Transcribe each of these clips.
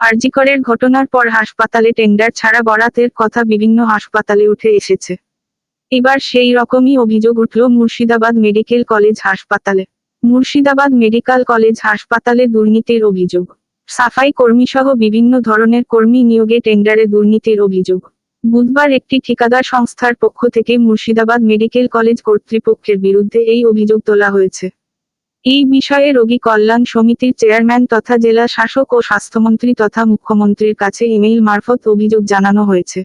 আরজিকরের ঘটনার পর হাসপাতালে টেন্ডার ছাড়া বরাতের কথা বিভিন্ন হাসপাতালে উঠে এসেছে। এবার সেই রকমই অভিযোগ উঠল মুর্শিদাবাদ মেডিকেল কলেজ হাসপাতালে। মুর্শিদাবাদ মেডিকেল কলেজ হাসপাতালে দুর্নীতির অভিযোগ। সাফাই কর্মীসহ বিভিন্ন ধরনের কর্মী নিয়োগে টেন্ডারে দুর্নীতির অভিযোগ। বুধবার একটি ঠিকাদার সংস্থার পক্ষ থেকে মুর্শিদাবাদ মেডিকেল কলেজ কর্তৃপক্ষের বিরুদ্ধে এই অভিযোগ তোলা হয়েছে। এই বিষয়ে রোগী কল্যাণ সমিতির চেয়ারম্যান তথা জেলা শাসক ও স্বাস্থ্যমন্ত্রী তথা মুখ্যমন্ত্রীর কাছে ইমেইল মারফত অভিযোগ জানানো হয়েছে।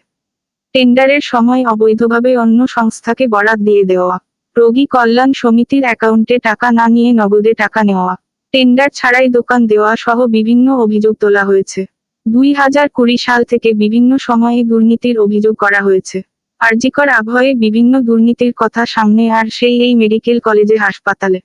টেন্ডারের সময় অবৈধভাবে অন্য সংস্থাকে বরাত দিয়ে দেওয়া। রোগী কল্যাণ সমিতির অ্যাকাউন্টে টাকা না নিয়ে নগদে টাকা নেওয়া। টেন্ডার ছাড়াই দোকান দেওয়া সহ বিভিন্ন অভিযোগ তোলা হয়েছে। দুই হাজার কুড়ি সাল থেকে বিভিন্ন সময়ে দুর্নীতির অভিযোগ করা হয়েছে। আরজিকর আবহে বিভিন্ন দুর্নীতির কথা সামনে আর সেই এই মেডিকেল কলেজে হাসপাতালে।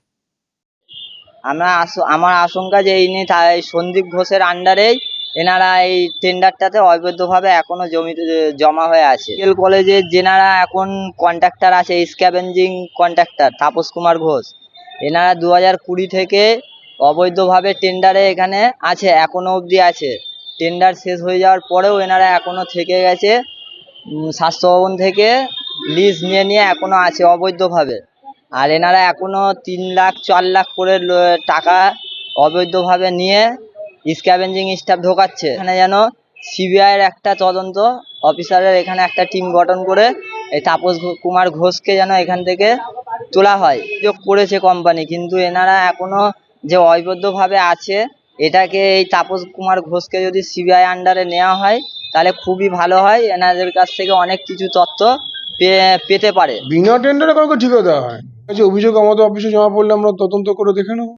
আমরা আমার আশঙ্কা যে তাই সন্দীপ ঘোষের আন্ডারেই এনারা এই টেন্ডারটাতে অবৈধভাবে এখনও জমিতে জমা হয়ে আছে। মেডিকেল কলেজের যেনারা এখন কন্ট্রাক্টর আছে স্ক্যাভেঞ্জিং কন্ট্রাক্টর তাপস কুমার ঘোষ, এনারা দু হাজার কুড়ি থেকে অবৈধভাবে টেন্ডারে এখানে আছে, এখনও অবধি আছে। টেন্ডার শেষ হয়ে যাওয়ার পরেও এনারা এখনও থেকে গেছে স্বাস্থ্য ভবন থেকে লিজ নিয়ে নিয়ে এখনও আছে অবৈধভাবে। আর এনারা এখনও তিন লাখ, চার লাখ করে টাকা অবৈধভাবে নিয়ে স্ক্যাভেঞ্জিং স্টাফ ঢোকাচ্ছে। এখানে যেন সিবিআইয়ের একটা তদন্ত অফিসারের এখানে একটা টিম গঠন করে এই তাপস কুমার ঘোষকে যেন এখান থেকে তোলা হয়। যোগ করেছে কোম্পানি কিন্তু এনারা এখনও যে অবৈধভাবে আছে, এটাকে এই তাপস কুমার ঘোষকে যদি সিবিআই আন্ডারে নেওয়া হয়, তাহলে খুবই ভালো হয়। এনাদের কাছ থেকে অনেক কিছু তথ্য পেতে পারে। বিনা টেন্ডারে কাউকে ঠিকা দেওয়া হয়? অভিযোগ আমাদের অফিসে জমা পড়লে আমরা তদন্ত করে দেখে নেব।